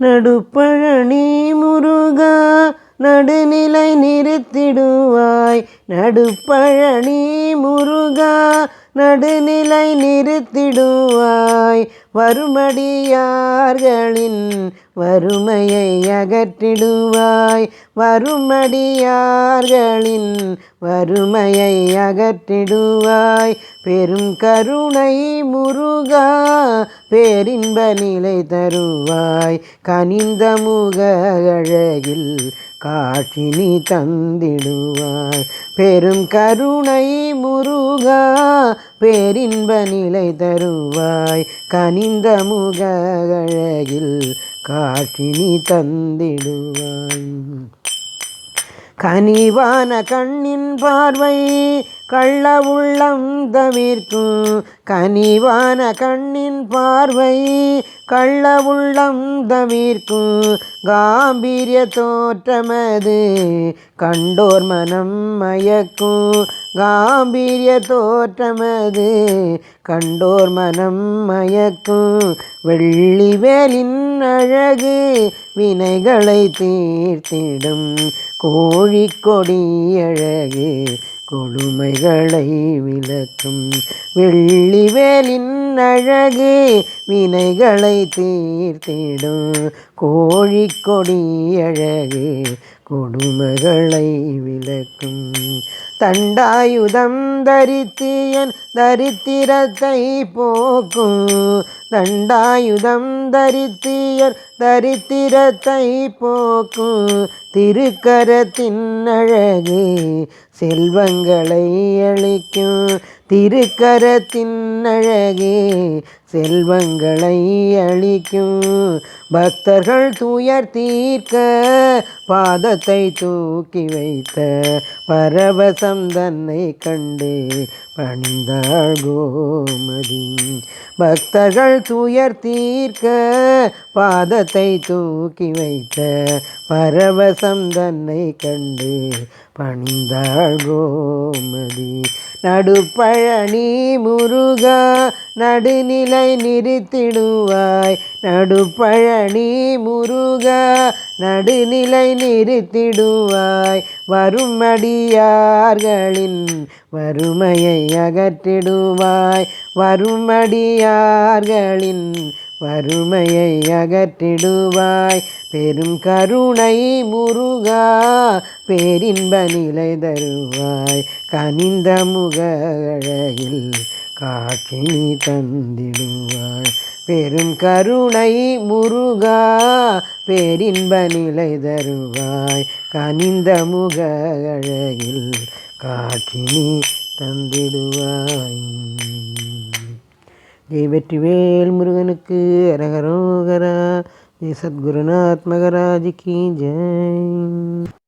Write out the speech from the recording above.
நடுப்பழனி முருகா நடுநிலை நிறுத்திடுவாய். நடுப்பழனி முருகா நடுநிலை நிறுத்திடுவாய். வருமடியார்களின் வறுமையை அகற்றிடுவாய். வருமடியார்களின் வறுமையை அகற்றிடுவாய். பெரும் கருணை முருகா பேரின்ப நிலை தருவாய். கனிந்த முக அழகில் காட்சினி தந்திடுவாய். பெரும் கருணை முருகா பேரின்ப நிலை தருவாய். கனிந்த முக அழகில் காட்சினி தந்திடுவாய். கனிவான கண்ணின் பார்வை கள்ள உள்ளம் தவிர்க்கும் கனிவான கண்ணின் பார்வை. கள்ள உள்ளம் தவிர்க்கும் காம்பீரிய தோற்றமது. கண்டோர் மனம் மயக்கும் காம்பீரிய தோற்றமது. கண்டோர் மனம் மயக்கும் வெள்ளி வேலின் அழகு. வினைகளை தீர்த்திடும் கோழிக்கொடி அழகு. கொடுமைகளை விளக்கும் வெள்ளிவேலின் அழகே வினைகளை தீர்த்திடும் கோழிக்கொடி அழகே கொடுமைகளை விளக்கும் தண்டாயுதம் தரித்தியன் தரித்திரத்தை போக்கும் தண்டாயுதம் தரித்தியன் தரித்திரத்தை போக்கும் திருக்கரத்தின் அழகே செல்வங்களை அளிக்கும் திருக்கரத்தின் அழகு செல்வங்களை அளிக்கும் பக்தர்கள் துயர் தீர்க்க பாதத்தை தூக்கி வைத்த பரவசம் தன்னை கண்டு பணிந்தாள் கோமதி. பக்தர்கள் துயர் தீர்க்க பாதத்தை தூக்கி வைத்த பரவசம் தன்னை கண்டு பணிந்தாள் கோமதி. நடுப்பழனி முருகா நடுநிலை நிறுத்திடுவாய். நடுப்பழனி முருகா நடுநிலை நிறுத்திடுவாய். வரும் அடியார்களின் வறுமையை அகற்றிடுவாய். வரும் அடியார்களின் வறுமையை அகற்றிடுவாய். பெரும் கருணை முருகா பேரின்ப நிலை தருவாய். கனிந்த முகழையில் காட்சி நீ தந்திடுவாய். பெரும் கருணை முருகா பேரின்ப நிலை தருவாய். கனிந்த முக அழகில் காட்சி நீ தந்திடுவாய். ஜெய் வெற்றிவேல் முருகனுக்கு அரகரோகரா. ஜெய் சத்குருநாத் மகராஜ் ஜெய்.